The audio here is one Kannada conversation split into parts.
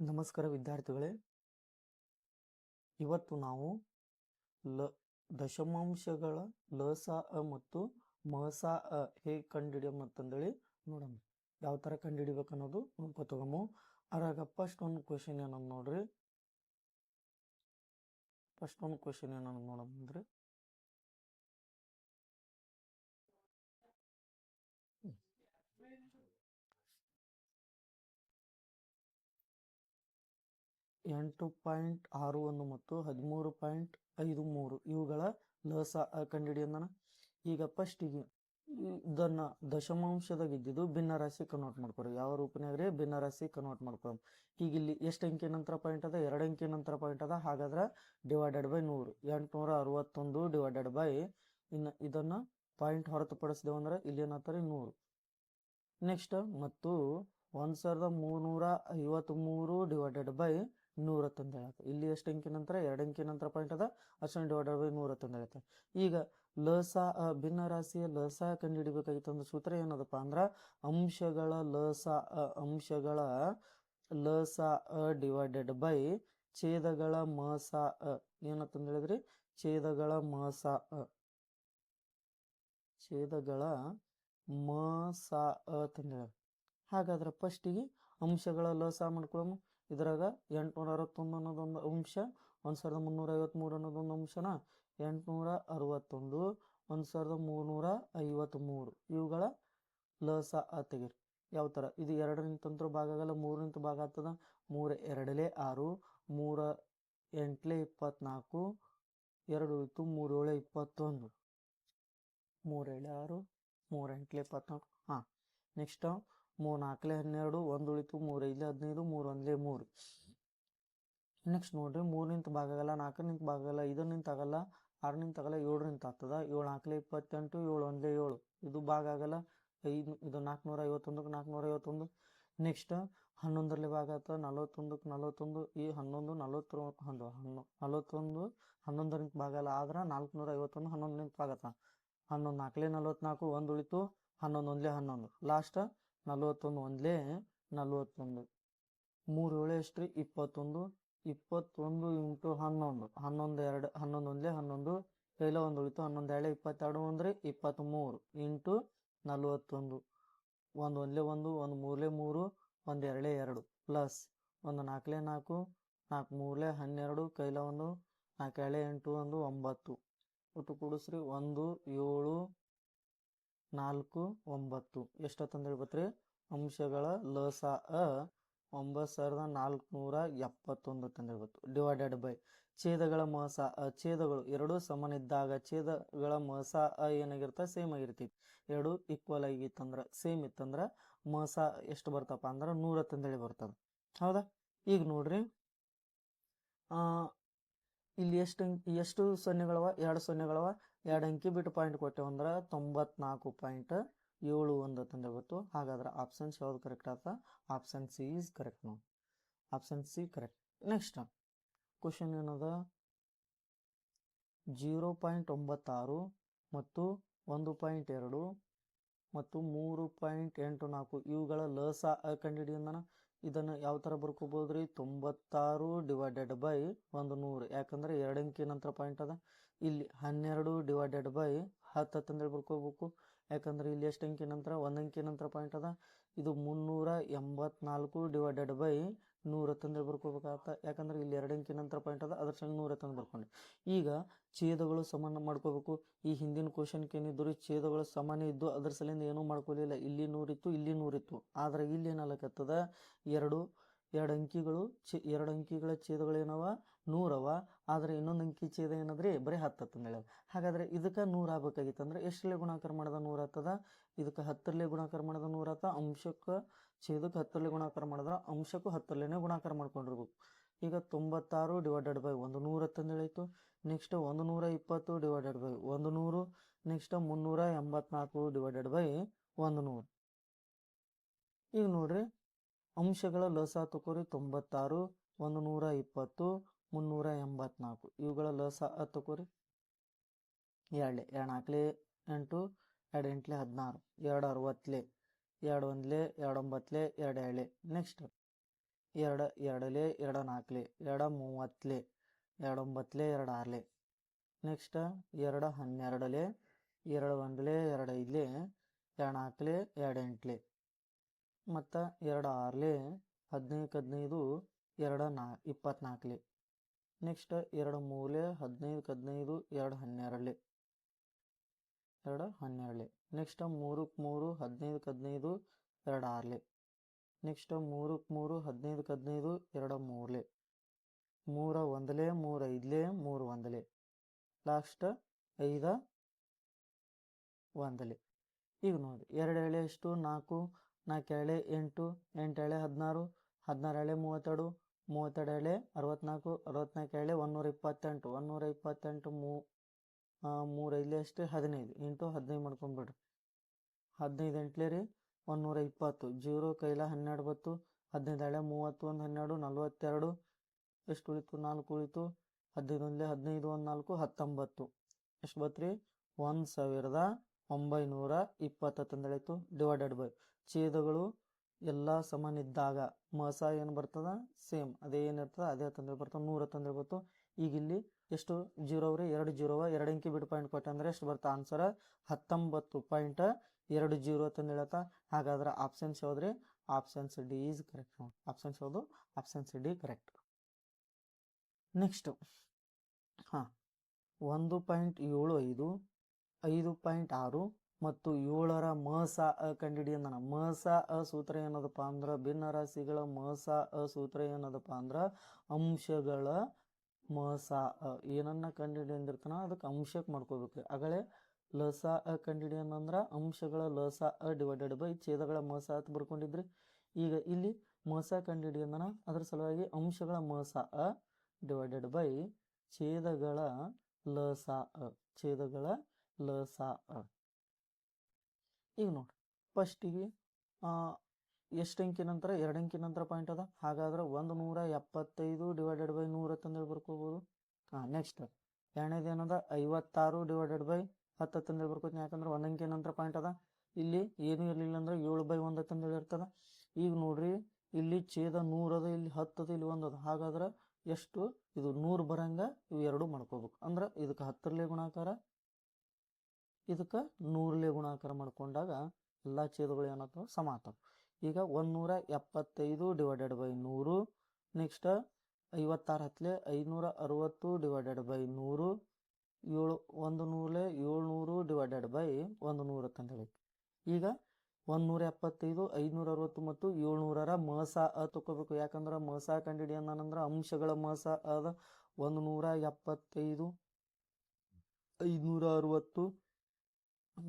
ನಮಸ್ಕಾರ ವಿದ್ಯಾರ್ಥಿಗಳೇ. ಇವತ್ತು ನಾವು ಲ ದಶಮಾಂಶಗಳ ಲಸ ಅ ಮತ್ತು ಮಸ ಅ ಹೇಗೆ ಕಂಡುಹಿಡಿಯಮ್ ಅಂತಂದೇಳಿ ನೋಡೋಣ. ಯಾವ ಥರ ಕಂಡುಹಿಡಿಬೇಕು ಅನ್ನೋದು ನೋಡ್ಕೊತಗಮು ಅದ್ರಾಗ ಫಸ್ಟ್ ಒಂದು ಕ್ವಶನ್ ಏನಂದ್ ನೋಡ್ರಿ. ಫಸ್ಟ್ ಒಂದು ಕ್ವಶನ್ ಏನಂದ್ ನೋಡೋಣ ಅಂದ್ರೆ ಎಂಟು ಪಾಯಿಂಟ್ ಆರು ಒಂದು ಮತ್ತು ಹದಿಮೂರು ಪಾಯಿಂಟ್ ಐದು ಮೂರು ಇವುಗಳ ಲಸ ಕಂಡುಹಿಡಿಯೋಣ ಈಗ ಫಸ್ಟಿಗೆ ಇದನ್ನ ದಶಮಾಂಶದಾಗ ಇದ್ದಿದ್ದು ಭಿನ್ನ ರಾಶಿ ಕನ್ವರ್ಟ್ ಮಾಡ್ಕೊರಿ. ಯಾವ ರೂಪನ್ಯಾಗ ರೀ ಭಿನ್ನ ರಾಶಿ ಕನ್ವರ್ಟ್ ಮಾಡ್ಕೊಳಮ್ ಈಗ ಇಲ್ಲಿ ಎಷ್ಟು ಅಂಕಿ ನಂತರ ಪಾಯಿಂಟ್ ಅದ? ಎರಡು ಅಂಕಿ ನಂತರ ಪಾಯಿಂಟ್ ಅದ. ಹಾಗಾದ್ರೆ ಡಿವೈಡೆಡ್ ಬೈ ನೂರು. ಎಂಟುನೂರ ಅರವತ್ತೊಂದು ಡಿವೈಡೆಡ್ ಬೈ ಇನ್ನು ಇದನ್ನ ಪಾಯಿಂಟ್ ಹೊರತುಪಡಿಸಿದೆವು ಅಂದ್ರೆ ಇಲ್ಲಿ ಏನಾಗ್ತಾರೆ ನೂರು. ನೆಕ್ಸ್ಟ್ ಮತ್ತು ಒಂದು ಸಾವಿರದ ಮೂರ್ನೂರ ಐವತ್ತ್ಮೂರು ಡಿವೈಡೆಡ್ ಬೈ ನೂರ ತಂದು ಹೇಳತ್ತೆ. ಇಲ್ಲಿ ಎಷ್ಟು ಅಂಕಿ ನಂತರ ಎರಡು ಅಂಕಿ ನಂತರ ಪಾಯಿಂಟ್ ಅದ. ಅಷ್ಟನ್ನು ಡಿವೈಡೆಡ್ ಬೈ ನೂರ ತಂದು ಹೇಳುತ್ತೆ. ಈಗ ಲಸ ಭಿನ್ನ ರಾಶಿಯ ಲಸ ಕಂಡುಹಿಡಿಬೇಕಾಗಿತ್ತು ಅಂದ್ರೆ ಸೂತ್ರ ಏನದಪ್ಪ ಅಂದ್ರೆ ಅಂಶಗಳ ಲಸ ಅಂಶಗಳ ಲಸ ಅ ಡಿವೈಡೆಡ್ ಬೈ ಛೇದಗಳ ಮಸ ಅ. ಏನಂತಂದು ಹೇಳಿದ್ರಿ? ಛೇದಗಳ ಮಸ ಅ. ಛೇದಗಳ ಮಸ ಅ ತಂದು ಹಾಗಾದ್ರೆ ಫಸ್ಟಿಗೆ ಅಂಶಗಳ ಲಸ ಮಾಡ್ಕೊಳ್ಳೋಣ ಇದ್ರಾಗ ಎಂಟುನೂರ ಅರವತ್ತೊಂದು ಅನ್ನೋದೊಂದು ಅಂಶ ಒಂದು ಸಾವಿರದ ಮುನ್ನೂರ ಐವತ್ತ್ಮೂರು ಅನ್ನೋದೊಂದು ಅಂಶನ ಎಂಟುನೂರ ಅರವತ್ತೊಂದು ಒಂದು ಸಾವಿರದ ಮೂರ್ನೂರ ಐವತ್ತ್ಮೂರು ಇವುಗಳ ಲಸ ಅ ತೆಗೀರಿ. ಯಾವ ಥರ ಇದು ಎರಡರಿಂದ ತಂತ್ರ ಭಾಗ ಆಗಲ್ಲ, ಮೂರರಿಂದ ಭಾಗ ಆಗ್ತದ. ಮೂರ ಎರಡಲೇ ಆರು, ಮೂರ ಎಂಟ್ಲೆ ಇಪ್ಪತ್ನಾಲ್ಕು, ಎರಡು ಇತ್ತು, ಮೂರು ಏಳು ಇಪ್ಪತ್ತೊಂದು. ಮೂರೇಳೆ ಆರು, ಮೂರು ಎಂಟ್ಲೆ ಇಪ್ಪತ್ನಾಲ್ಕು. ಹಾಂ ನೆಕ್ಸ್ಟ್ ಮೂರು ನಾಲ್ಕಲೆ ಹನ್ನೆರಡು ಒಂದು ಉಳಿತು ಮೂರು ಐದಲೆ ಹದಿನೈದು ಮೂರು ಒಂದಲೇ ಮೂರು. ನೆಕ್ಸ್ಟ್ ನೋಡ್ರಿ, ಮೂರನಿಂತ ಭಾಗ ಆಗಲ್ಲ ನಿಂತ ಭಾಗ ಆಗಲ್ಲ ನಿಂತ ಆಗಲ್ಲ ನಿಂತು ಆಗಲ್ಲ ಏಳರಿಂದ ಆಗ್ತದ. ಏಳು ನಾಲ್ಕಲೆ ಇಪ್ಪತ್ತೆಂಟು ಏಳು ಒಂದಲೇ ಏಳು. ಇದು ಭಾಗ ಆಗಲ್ಲ, ಐದು, ಇದು ನಾಲ್ಕುನೂರ ಐವತ್ತೊಂದಕ್ಕೆ ನಾಲ್ಕುನೂರ ಐವತ್ತೊಂದು ನೆಕ್ಸ್ಟ್ ಹನ್ನೊಂದರಲ್ಲಿ ಭಾಗ ಆಗ್ತದೆ, ನಲವತ್ತೊಂದಕ್ಕೆ ನಲವತ್ತೊಂದು, ಈ ಹನ್ನೊಂದು ನಲವತ್ತು ಒಂದು, ಹನ್ನೊ, ನಲವತ್ತೊಂದು, ಹನ್ನೊಂದರಿಂದ ಭಾಗ ಅಲ್ಲ ಆದ್ರೆ ನಾಲ್ಕುನೂರ ಐವತ್ತೊಂದು ಹನ್ನೊಂದರಿಂದ ಭಾಗ ಆಗ್ತದೆ. ಹನ್ನೊಂದು ನಾಲ್ಕಲೇ ನಲವತ್ನಾಲ್ಕು ಒಂದು ಉಳಿತು ಹನ್ನೊಂದು ಒಂದಲೇ ಹನ್ನೊಂದು. ಲಾಸ್ಟ್ ನಲವತ್ತೊಂದು ಒಂದ್ಲೇ ನಲ್ವತ್ತೊಂದು. ಮೂರು ಏಳು ಎಷ್ಟು ರೀ ಇಪ್ಪತ್ತೊಂದು. ಇಪ್ಪತ್ತೊಂದು ಇಂಟು ಹನ್ನೊಂದು. ಹನ್ನೊಂದು ಎರಡು, ಹನ್ನೊಂದು ಒಂದ್ಲೇ ಹನ್ನೊಂದು. ಕೈಲ ಒಂದು ಉಳಿತು ಹನ್ನೊಂದು ಎರಡು ಇಪ್ಪತ್ತೆರಡು ಅಂದ್ರೆ ಇಪ್ಪತ್ತ್ಮೂರು ಇಂಟು ನಲವತ್ತೊಂದು. ಒಂದು ಒಂದ್ಲೇ ಒಂದು ಒಂದು ಮೂರ್ಲೆ ಮೂರು, ಒಂದು ಎರಡೇ ಎರಡು ಪ್ಲಸ್ ಒಂದು ನಾಲ್ಕಲೇ ನಾಲ್ಕು ನಾಲ್ಕು ಮೂರ್ಲೆ ಹನ್ನೆರಡು ಕೈಲ ಒಂದು, ನಾಲ್ಕು ಎರಡೇ ಎಂಟು ಒಂದು ಒಂಬತ್ತು. ಒಟ್ಟು ಕೂಡಿಸ್ರಿ ಒಂದು, ಏಳು ನಾಲ್ಕು, ಒಂಬತ್ತು. ಎಷ್ಟೊತ್ತಂದ ಹೇಳ್ಬತ್ರಿ ಅಂಶಗಳ ಲಸ ಅ ಒಂಬತ್ತು ಸಾವಿರದ ನಾಲ್ಕುನೂರ ಎಪ್ಪತ್ತೊಂದು ತಂದು ಹೇಳ್ಬೋದು ಡಿವೈಡೆಡ್ ಬೈ ಛೇದಗಳ ಮಸ ಛೇದಗಳು ಎರಡು ಸಮನಿದ್ದಾಗ ಛೇದಗಳ ಮಸ ಅ ಏನಾಗಿರ್ತದೆ ಸೇಮ್ ಆಗಿರ್ತೈತಿ. ಎರಡು ಈಕ್ವಲ್ ಆಗಿತ್ತಂದ್ರೆ ಸೇಮ್ ಇತ್ತಂದ್ರೆ ಮಸ ಎಷ್ಟು ಬರ್ತಪ್ಪ ಅಂದ್ರೆ ನೂರ ತಂದೇಳಿ ಬರ್ತದೆ. ಹೌದಾ? ಈಗ ನೋಡ್ರಿ. ಇಲ್ಲಿ ಎಷ್ಟು ಎಷ್ಟು ಸೊನ್ನೆಗಳವ? ಎರಡು ಸೊನ್ನೆಗಳವ. ಎರಡು ಅಂಕಿ ಬಿಟ್ಟು ಪಾಯಿಂಟ್ ಕೊಟ್ಟೆವು ತೊಂಬತ್ನಾಲ್ಕು ಪಾಯಿಂಟ್ ಏಳು ಒಂದು ತಂದೆ ಗೊತ್ತು. ಹಾಗಾದ್ರೆ ಆಪ್ಷನ್ಸ್ ಯಾವ್ದು ಕರೆಕ್ಟ್ ಆತ? ಆಪ್ಷನ್ ಸಿ ಈಸ್ ಕರೆಕ್ಟ್ ನಾವು option C correct next question ಏನದ? ಜೀರೋ ಪಾಯಿಂಟ್ ಒಂಬತ್ತಾರು ಮತ್ತು ಒಂದು ಪಾಯಿಂಟ್ ಎರಡು ಮತ್ತು ಮೂರು ಪಾಯಿಂಟ್ ಎಂಟು ನಾಲ್ಕು ಇವುಗಳ ಲಸ ಕಂಡುಹಿಡಿಯೋಣ ಇದನ್ನು ಯಾವ ಥರ ಬರ್ಕೋಬೋದು ರೀ ತೊಂಬತ್ತಾರು ಡಿವೈಡೆಡ್ ಬೈ ಒಂದು ನೂರು. ಯಾಕಂದ್ರೆ ಎರಡು ಅಂಕಿ ನಂತರ ಪಾಯಿಂಟ್ ಅದ. ಇಲ್ಲಿ ಹನ್ನೆರಡು ಡಿವೈಡೆಡ್ ಬೈ ಹತ್ತು ಹತ್ತಂದೇಳಿ ಬರ್ಕೋಬೇಕು. ಯಾಕಂದ್ರೆ ಇಲ್ಲಿ ಎಷ್ಟು ಅಂಕಿ ನಂತರ? ಒಂದು ಅಂಕಿ ನಂತರ ಪಾಯಿಂಟ್ ಅದ. ಇದು ಮುನ್ನೂರ ಎಂಬತ್ನಾಲ್ಕು ಡಿವೈಡೆಡ್ ಬೈ ನೂರ ತಂದೇಳಿ ಬರ್ಕೋಬೇಕಾಗತ್ತ. ಯಾಕಂದ್ರೆ ಇಲ್ಲಿ ಎರಡು ಅಂಕಿ ನಂತರ ಪಾಯಿಂಟ್ ಅದ, ಅದ್ರ ಸಂಗ ನೂರ ತಂದು ಬರ್ಕೊಂಡೆ. ಈಗ ಛೇದಗಳು ಸಮಾನ ಮಾಡ್ಕೋಬೇಕು. ಈ ಹಿಂದಿನ ಕ್ವಶನ್ಗೆ ಏನಿದ್ರು ಛೇದಗಳು ಸಮಾನ ಇದ್ದು ಅದ್ರ ಸಲಿಂದ ಏನೂ ಮಾಡ್ಕೊಲಿಲ್ಲ. ಇಲ್ಲಿ ನೂರಿತ್ತು ಇಲ್ಲಿ ನೂರಿತ್ತು ಆದ್ರೆ ಇಲ್ಲಿ ಏನಾಗತ್ತದ ಎರಡು ಎರಡು ಅಂಕಿಗಳು ಎರಡು ಅಂಕಿಗಳ ಛೇದಗಳು ಏನವ ನೂರವ. ಆದರೆ ಇನ್ನೊಂದು ಅಂಕಿ ಛೇದ ರೀ ಬರೀ ಹತ್ತು ಹತ್ತು ಹಾಗಾದರೆ ಇದಕ್ಕೆ ನೂರು ಆಗ್ಬೇಕಾಗಿತ್ತು ಅಂದ್ರೆ ಎಷ್ಟರಲ್ಲೇ ಗುಣಾಕಾರ ಮಾಡಿದ ನೂರು ಹತ್ತದ? ಇದಕ್ಕೆ ಹತ್ತರಲ್ಲೇ ಗುಣಾಕಾರ ಮಾಡಿದ ನೂರು ಹತ್ತ? ಅಂಶಕ್ಕೆ ಛೇದಕ್ಕೆ ಹತ್ತರಲ್ಲೇ ಗುಣಾಕಾರ ಮಾಡಿದ್ರೆ ಅಂಶಕ್ಕೂ ಹತ್ತರಲ್ಲೇ ಗುಣಾಕಾರ ಮಾಡ್ಕೊಂಡಿರ್ಬೇಕು. ಈಗ ತೊಂಬತ್ತಾರು ಡಿವೈಡೆಡ್ ಬೈ ಒಂದು ನೂರ ಹತ್ತಂದು ಹೇಳಿತು ನೆಕ್ಸ್ಟ್ ಒಂದು ನೂರ ಇಪ್ಪತ್ತು ಡಿವೈಡೆಡ್ ಬೈ ಒಂದು ನೂರು. ನೆಕ್ಸ್ಟ್ ಮುನ್ನೂರ ಎಂಬತ್ನಾಲ್ಕು ಡಿವೈಡೆಡ್ ಬೈ ಒಂದು ನೂರು. ಈಗ ನೋಡ್ರಿ, ಅಂಶಗಳ ಲಸ ತಕೋರಿ ತೊಂಬತ್ತಾರು, ಒಂದು ನೂರ ಇಪ್ಪತ್ತು ಮುನ್ನೂರ ಎಂಬತ್ನಾಲ್ಕು. ಇವುಗಳ ಲಸ ತಗೋರಿ ಎರಡಲೆ ಎರಡು ನಾಲ್ಕಲೆ ಎಂಟು ಎರಡು ಎಂಟ್ಲೆ ಹದಿನಾರು ಎರಡು ಅರವತ್ತಲೆ ಎರಡು ಒಂದ್ಲೆ ಎರಡು ಒಂಬತ್ತಲೆ ಎರಡು ಏಳೆ ನೆಕ್ಸ್ಟ್. ಎರಡು, ಎರಡಲೆ ಎರಡು ನಾಲ್ಕಲೆ ಎರಡು ಮೂವತ್ತಲೆ ಎರಡು ಒಂಬತ್ತಲೆ ಎರಡು ಆರಲೆ ನೆಕ್ಸ್ಟ್, ಎರಡು ಹನ್ನೆರಡಲೆ ಎರಡು ಒಂದ್ಲೆ ಎರಡು ಐದಲೆ ಎರಡು ನಾಲ್ಕಲೆ ಎರಡು ಎಂಟ್ಲೆ ಮತ್ತು ಎರಡು ಆರಲೆ ಹದಿನೈದು ಹದಿನೈದು ಎರಡು ನಾ ಇಪ್ಪತ್ನಾಲ್ಕಲೆ. ನೆಕ್ಸ್ಟ್ ಎರಡು ಮೂಲೆ ಹದಿನೈದು ಹದಿನೈದು ಎರಡು ಹನ್ನೆರಡಲೆ ಎರಡು ಹನ್ನೆರಡು ನೆಕ್ಸ್ಟ್ ಮೂರಕ್ಕೆ ಮೂರು ಹದಿನೈದು ಹದಿನೈದು ಎರಡು ಆರಲೆ ನೆಕ್ಸ್ಟ್ ಮೂರಕ್ಕೆ ಮೂರು ಹದಿನೈದು ಹದಿನೈದು ಎರಡು ಮೂರಲೆ ಮೂರ ಒಂದಲೆ, ಮೂರು ಐದಲೆ, ಮೂರು ಒಂದಲೆ. ಲಾಸ್ಟ್ ಐದ ಒಂದಲೆ. ಈಗ ನೋಡಿ, ಎರಡು ಎಳೆ ಎಷ್ಟು? ನಾಲ್ಕು. ನಾಲ್ಕು ಎಳೆ ಎಂಟು. ಎಂಟು ಎಳೆ ಹದಿನಾರು. ಹದಿನಾರು ಎಳೆ ಮೂವತ್ತೆರಡು. ಮೂವತ್ತೆರಡು ಎಳೆ ಅರವತ್ನಾಲ್ಕು ಅರವತ್ನಾಲ್ಕು ಎಳೆ ಒಂದೂರ ಇಪ್ಪತ್ತೆಂಟು ಒಂದೂರ ಇಪ್ಪತ್ತೆಂಟು ಮೂ ಮೂರು ಐದಲೆ ಅಷ್ಟೇ ಹದಿನೈದು ಇಂಟು ಹದಿನೈದು ಮಾಡ್ಕೊಂಬಿಡ್ರಿ. ಹದಿನೈದು ಎಂಟ್ಲೆ ರೀ ಒಂದೂರ ಇಪ್ಪತ್ತು ಜೀರೋ ಕೈಲ ಹನ್ನೆರಡು ಬತ್ತು, ಹದಿನೈದು ಎಳೆ ಮೂವತ್ತು, ಒಂದು ಹನ್ನೆರಡು, ನಲ್ವತ್ತೆರಡು, ಎಷ್ಟು ಉಳಿತು? ನಾಲ್ಕು ಉಳಿತು, ಹದಿನೈದು ಹದಿನೈದು, ಒಂದು ನಾಲ್ಕು, ಹತ್ತೊಂಬತ್ತು. ಎಷ್ಟು ಬತ್ತು ರೀ? ಒಂದು ಸಾವಿರದ ಒಂಬೈನೂರ ಇಪ್ಪತ್ತು ತಂದಳಿತು ಡಿವೈಡೆಡ್ ಬೈ ಛೇದಗಳು ಎಲ್ಲ ಸಮನಿದ್ದಾಗ ಮಸ ಏನು ಬರ್ತದ? ಸೇಮ್ ಅದೇ ಏನಿರ್ತದೆ ಅದೇ ತಂದ್ರೆ ಬರ್ತದೆ ನೂರ ತಂದ್ರೆ ಬರ್ತು. ಈಗ ಇಲ್ಲಿ ಎಷ್ಟು? ಜೀರೋ ರೀ ಎರಡು ಜೀರೋವ ಎರಡು ಅಂಕಿ ಬಿಟ್ಟು ಪಾಯಿಂಟ್ ಕೊಟ್ಟ ಅಂದ್ರೆ ಎಷ್ಟು ಬರ್ತದೆ ಆನ್ಸರ್ ಹತ್ತೊಂಬತ್ತು ಪಾಯಿಂಟ್ ಎರಡು ಜೀರೋ ತಂದು ಹೇಳತ್ತ ಹಾಗಾದ್ರೆ ಆಪ್ಷನ್ಸ್ ಯಾವ್ದ್ರಿ? ಆಪ್ಷನ್ಸ್ ಡಿ ಈಸ್ ಕರೆಕ್ಟ್ ನೋಡಿ. ಆಪ್ಷನ್ಸ್ ಯಾವುದು? ಆಪ್ಷನ್ಸ್ ಡಿ ಕರೆಕ್ಟ್ ನೆಕ್ಸ್ಟ್ ಹಾಂ. ಒಂದು ಪಾಯಿಂಟ್ ಏಳು ಐದು ಐದು ಪಾಯಿಂಟ್ ಆರು ಮತ್ತು ಏಳರ ಮಸ ಅ ಕಂಡಿಡಿಯಂದನ. ಮಸ ಅ ಸೂತ್ರ ಏನದಪ್ಪ ಅಂದ್ರೆ ಭಿನ್ನ ರಾಶಿಗಳ ಮಸ ಅ ಸೂತ್ರ ಏನದಪ್ಪ ಅಂದ್ರೆ ಅಂಶಗಳ ಮಸ ಅ. ಏನನ್ನ ಕಂಡುಹಿಡಿಯಂದಿರ್ತಾನ ಅದಕ್ಕೆ ಅಂಶಕ್ಕೆ ಮಾಡ್ಕೋಬೇಕು. ಆಗಲೇ ಲಸ ಅ ಕಂಡುಹಿಡಿಯಂದ್ರೆ ಅಂಶಗಳ ಲಸ ಅ ಡಿವೈಡೆಡ್ ಬೈ ಛೇದಗಳ ಮಸ ಅಂತ ಬರ್ಕೊಂಡಿದ್ರಿ. ಈಗ ಇಲ್ಲಿ ಮಸ ಕಂಡುಹಿಡಿಯಂದನ ಅದರ ಸಲುವಾಗಿ ಅಂಶಗಳ ಮಸ ಅ ಡಿವೈಡೆಡ್ ಬೈ ಛೇದಗಳ ಲಸ ಅ. ಛೇದಗಳ ಲಸ ಅ. ಈಗ ನೋಡಿ ಫಸ್ಟಿಗೆ ಎಷ್ಟು ಅಂಕಿ ನಂತರ ಎರಡು ಅಂಕಿ ನಂತರ ಪಾಯಿಂಟ್ ಅದ. ಹಾಗಾದ್ರೆ ಒಂದು ನೂರ ಎಪ್ಪತ್ತೈದು ಡಿವೈಡೆಡ್ ಬೈ ನೂರ ತಂದೇಳಿ ಬರ್ಕೋಬೋದು. ಹಾಂ ನೆಕ್ಸ್ಟ್ ಎರಡನೇದು ಏನದ? ಐವತ್ತಾರು ಡಿವೈಡೆಡ್ ಬೈ ಹತ್ತು ತಂದೇಳಿ ಬರ್ಕೋತೀನಿ. ಯಾಕಂದ್ರೆ ಒಂದು ಅಂಕಿ ನಂತರ ಪಾಯಿಂಟ್ ಅದ. ಇಲ್ಲಿ ಏನೂ ಇರಲಿಲ್ಲ ಅಂದ್ರೆ ಏಳು ಬೈ ಒಂದು ತಂದೇಳಿ ಇರ್ತದ. ಈಗ ನೋಡ್ರಿ, ಇಲ್ಲಿ ಛೇದ ನೂರದ ಇಲ್ಲಿ ಹತ್ತದ ಇಲ್ಲಿ ಒಂದದ ಹಾಗಾದ್ರೆ ಎಷ್ಟು? ಇದು ನೂರು ಬರಂಗ ಇವು ಎರಡು ಮಾಡ್ಕೋಬೇಕು. ಅಂದ್ರೆ ಇದಕ್ಕೆ ಹತ್ತರಲ್ಲೇ ಗುಣಾಕಾರ ಇದಕ್ಕೆ ನೂರಲೇ ಗುಣಾಕಾರ ಮಾಡ್ಕೊಂಡಾಗ ಎಲ್ಲ ಛೇದಗಳು ಏನಾಗ್ತವೆ? ಸಮ ಆಗ್ತವೆ. ಈಗ ಒಂದುನೂರ ಎಪ್ಪತ್ತೈದು ಡಿವೈಡೆಡ್ ಬೈ ನೂರು ನೆಕ್ಸ್ಟ್ ಐವತ್ತಾರು ಹತ್ತಲೆ ಐನೂರ ಅರುವತ್ತು ಡಿವೈಡೆಡ್ ಬೈ ನೂರು, ಏಳು, ಒಂದು ನೂರಲೆ ಏಳ್ನೂರು ಡಿವೈಡೆಡ್ ಬೈ ಒಂದು ನೂರು ಅಂತಂದೇಳಿ ಈಗ ಒಂದು ನೂರ ಎಪ್ಪತ್ತೈದು ಐನೂರ ಅರವತ್ತು ಮತ್ತು ಏಳ್ನೂರರ ಮಸ ಅ ತಗೋಬೇಕು ಯಾಕಂದ್ರೆ ಮಸ ಕಂಡಿಡಿಯಂದ್ರೆ ಅಂಶಗಳ ಮಸ ಅದ ಒಂದು ನೂರ ಎಪ್ಪತ್ತೈದು ಐನೂರ ಅರವತ್ತು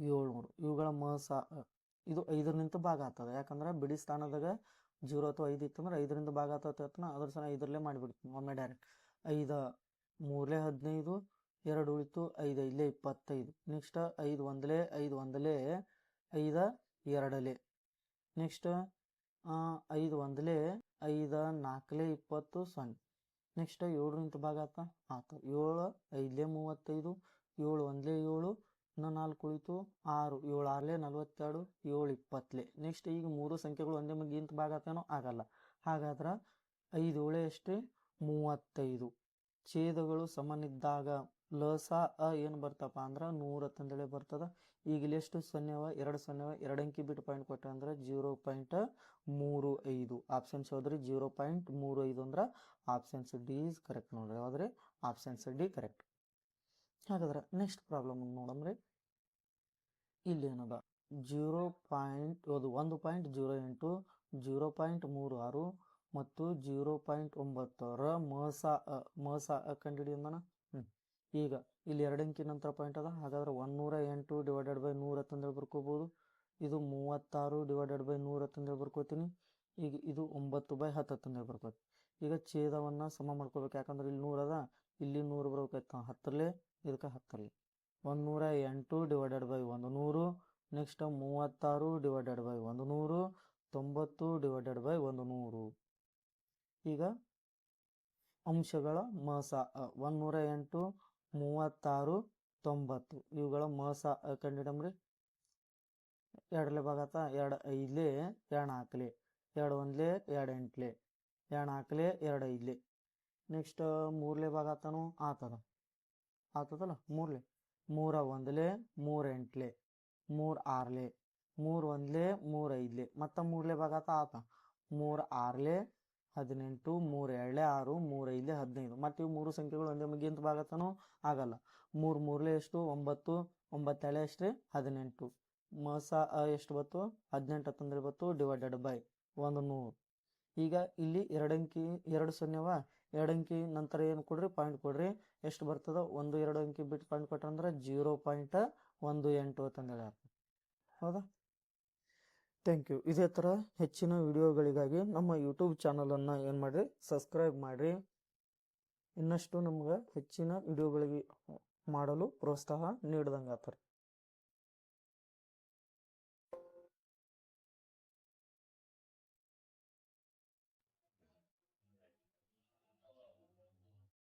ಏಳ್ನೂರು ಇವುಗಳ ಅ, ಇದು ಐದರಿಂದ ಭಾಗ ಆಗ್ತದೆ. ಯಾಕಂದ್ರೆ ಬಿಡಿ ಸ್ಥಾನದಾಗ ಜೀರೋ ಅಥವಾ ಐದು ಇತ್ತಂದ್ರೆ ಐದರಿಂದ ಭಾಗ ಆಗ್ತದೆ ಅದ್ರ ಸಲ ಐದರಲ್ಲೇ ಮಾಡಿಬಿಡ್ತೀನಿ ಒಮ್ಮೆ ಡೈರೆಕ್ಟ್ ಐದು ಮೂರಲೇ ಹದಿನೈದು, ಎರಡು ಉಳಿತು ಐದು ಐದಲೇ ಇಪ್ಪತ್ತೈದು. ನೆಕ್ಸ್ಟ್ ಐದು ಒಂದಲೇ ಐದು ಒಂದಲೇ, ಐದ ಎರಡಲೇ. ನೆಕ್ಸ್ಟ್ ಐದು ಒಂದಲೇ, ಐದ ನಾಲ್ಕಲೇ ಇಪ್ಪತ್ತು ಸೊನ್ನೆ. ನೆಕ್ಸ್ಟ್ ಏಳರಿಂದ ಭಾಗ ಆತ ಆತ ಏಳು, ಐದಲೇ ಮೂವತ್ತೈದು, ಏಳು ಒಂದಲೇ ಏಳು ಇನ್ನು ನಾಲ್ಕು ಉಳಿತು ಆರು, ಏಳು, ಆರ್ಲೆ, ನಲ್ವತ್ತೆರಡು, ಏಳು, ಇಪ್ಪತ್ತಲೆ. ನೆಕ್ಸ್ಟ್ ಈಗ ಮೂರು ಸಂಖ್ಯೆಗಳು ಒಂದೇ ಮಗ್ಗಿ ಇಂತ ಭಾಗ ಆಗಲ್ಲ. ಹಾಗಾದ್ರೆ ಐದು, ಏಳೆ ಅಷ್ಟೇ ಮೂವತ್ತೈದು. ಛೇದಗಳು ಸಮನಿದ್ದಾಗ ಲಸ ಅ ಏನು ಬರ್ತಪ್ಪ ಅಂದ್ರೆ ನೂರ ತಂದೇಳಿ ಬರ್ತದ. ಈಗ ಇಲ್ಲಿ ಎಷ್ಟು? ಸೊನ್ನೆವ, ಎರಡು ಸೊನ್ನೆವ ಎರಡು ಅಂಕಿ ಬಿಟ್ಟು ಪಾಯಿಂಟ್ ಕೊಟ್ಟ ಅಂದ್ರೆ ಜೀರೋ ಪಾಯಿಂಟ್ ಮೂರು ಐದು. ಆಪ್ಷನ್ಸ್ ಹೋದ್ರೆ ಜೀರೋ ಪಾಯಿಂಟ್ ಮೂರು ಐದು ಅಂದ್ರೆ ಆಪ್ಷನ್ಸ್ ಡಿ ಇಸ್ ಕರೆಕ್ಟ್ ನೋಡ್ರಿ. ಆದ್ರೆ ಆಪ್ಷನ್ಸ್ ಡಿ ಕರೆಕ್ಟ್ ಹಾಗಾದ್ರೆ ನೆಕ್ಸ್ಟ್ ಪ್ರಾಬ್ಲಮ್ ನೋಡಮ್ರಿ. ಇಲ್ಲಿ ಏನದ? ಜೀರೋ ಪಾಯಿಂಟ್ ಅದು ಒಂದು ಪಾಯಿಂಟ್ ಜೀರೋ ಎಂಟು ಜೀರೋ ಪಾಯಿಂಟ್ ಮೂರು ಆರು ಮತ್ತು ಜೀರೋ ಪಾಯಿಂಟ್ ಒಂಬತ್ತರ ಮಸ ಮಸ ಅ ಕಂಡಿಡಿಯೋದನ ಹ್ಞೂ ಈಗ ಇಲ್ಲಿ ಎರಡು ಅಂಕಿ ನಂತರ ಪಾಯಿಂಟ್ ಅದ? ಹಾಗಾದ್ರೆ ಒಂದೂರ ಎಂಟು ಡಿವೈಡೆಡ್ ಬೈ ನೂರ ತಂದೇಳಿ ಬರ್ಕೋಬೋದು. ಇದು ಮೂವತ್ತಾರು ಡಿವೈಡೆಡ್ ಬೈ ನೂರ ಅಂತಂದೇಳಿ ಬರ್ಕೋತೀನಿ. ಈಗ ಇದು ಒಂಬತ್ತು ಬೈ ಹತ್ತು ತಂದೇಳಿ ಬರ್ಕೋತೀನಿ ಈಗ ಛೇದವನ್ನು ಸಮ ಮಾಡ್ಕೋಬೇಕು. ಯಾಕಂದ್ರೆ ಇಲ್ಲಿ ನೂರದ ಇಲ್ಲಿ ನೂರು ಬರ್ಬೇಕಾಯ್ತು. ಹತ್ತರಲ್ಲೇ ಇದಕ್ಕೆ ಹಾಕಲ್ಲ ಒಂದು ನೂರ ಎಂಟು ಡಿವೈಡೆಡ್ ಬೈ ಒಂದು ನೂರು ನೆಕ್ಸ್ಟ್ ಮೂವತ್ತಾರು ಡಿವೈಡೆಡ್ ಬೈ ಒಂದು ನೂರು ತೊಂಬತ್ತು ಡಿವೈಡೆಡ್ ಬೈ ಒಂದು ನೂರು ಈಗ ಅಂಶಗಳ ಮಸ ಒಂದು ನೂರ ಎಂಟು, ಮೂವತ್ತಾರು, ತೊಂಬತ್ತು. ಇವುಗಳ ಮಸ ಕಂಡಿಡಮ್ರಿ ಎರಡಲೆ ಭಾಗತ ಎರಡು, ಐದ್ಲೆ, ಎರಡು ನಾಲ್ಕಲೆ. ಎರಡು ಒಂದ್ಲೆ, ಎರಡು ಎಂಟ್ಲೆ. ಎರಡು ನಾಲ್ಕಲೆ, ಎರಡು ಐದ್ಲೆ. ನೆಕ್ಸ್ಟ್ ಮೂರಲೆ ಭಾಗ ಆತನು ಆತದ ಆತದಲ್ಲ? ಮೂರ್ಲೆ. ಮೂರ ಒಂದ್ಲೆ, ಮೂರ್ ಎಂಟ್ಲೆ, ಮೂರ್ ಆರ್ಲೆ, ಮೂರ್ ಒಂದ್ಲೆ, ಮೂರ್ ಐದ್ಲೆ. ಮತ್ತ ಮೂರ್ಲೆ ಭಾಗ ಆತ ಮೂರ್ ಆರ್ಲೆ, ಹದಿನೆಂಟು, ಮೂರ್ ಎರಡ್ಲೆ ಆರು, ಮೂರ್ ಐದ್ಲೆ, ಹದಿನೈದು. ಮತ್ತು ಇವು ಮೂರು ಸಂಖ್ಯೆಗಳು ಒಂದೇ ಮುಗಿಯಂತ ಭಾಗ ಆತನೋ? ಆಗಲ್ಲ. ಮೂರು ಮೂರಲೆ ಎಷ್ಟು? ಒಂಬತ್ತು ಒಂಬತ್ತೆರಡೆ ಎಷ್ಟ್ರಿ? ಹದಿನೆಂಟು. ಮಸ ಎಷ್ಟು ಬತ್ತು ಹದಿನೆಂಟು ಹತ್ತೊಂದ್ರೆ ಬತ್ತು ಡಿವೈಡೆಡ್ ಬೈ ಒಂದು ನೂರು. ಈಗ ಇಲ್ಲಿ ಎರಡಂಕಿ, ಎರಡು ಸೊನ್ನೆವ? ಎರಡು ಅಂಕಿ ನಂತರ ಏನು ಕೊಡ್ರಿ? ಪಾಯಿಂಟ್ ಕೊಡ್ರಿ. ಎಷ್ಟು ಬರ್ತದ? ಒಂದು, ಎರಡು ಅಂಕಿ ಬಿಟ್ಟು ಪಾಯಿಂಟ್ ಕೊಟ್ರಂದ್ರೆ ಜೀರೋ ಪಾಯಿಂಟ್ ಒಂದು ಎಂಟು ಅಂತಂದು ಹೇಳ್ಯಾರ ಹೌದಾ? ಥ್ಯಾಂಕ್ ಯು ಇದೇ ಥರ ಹೆಚ್ಚಿನ ವಿಡಿಯೋಗಳಿಗಾಗಿ ನಮ್ಮ ಯೂಟ್ಯೂಬ್ ಚಾನಲನ್ನು ಏನು ಮಾಡಿರಿ? ಸಬ್ಸ್ಕ್ರೈಬ್ ಮಾಡಿರಿ. ಇನ್ನಷ್ಟು ನಮ್ಗೆ ಹೆಚ್ಚಿನ ವಿಡಿಯೋಗಳಿಗೆ ಮಾಡಲು ಪ್ರೋತ್ಸಾಹ ನೀಡ್ದಂಗೆ ಆತಾರೆ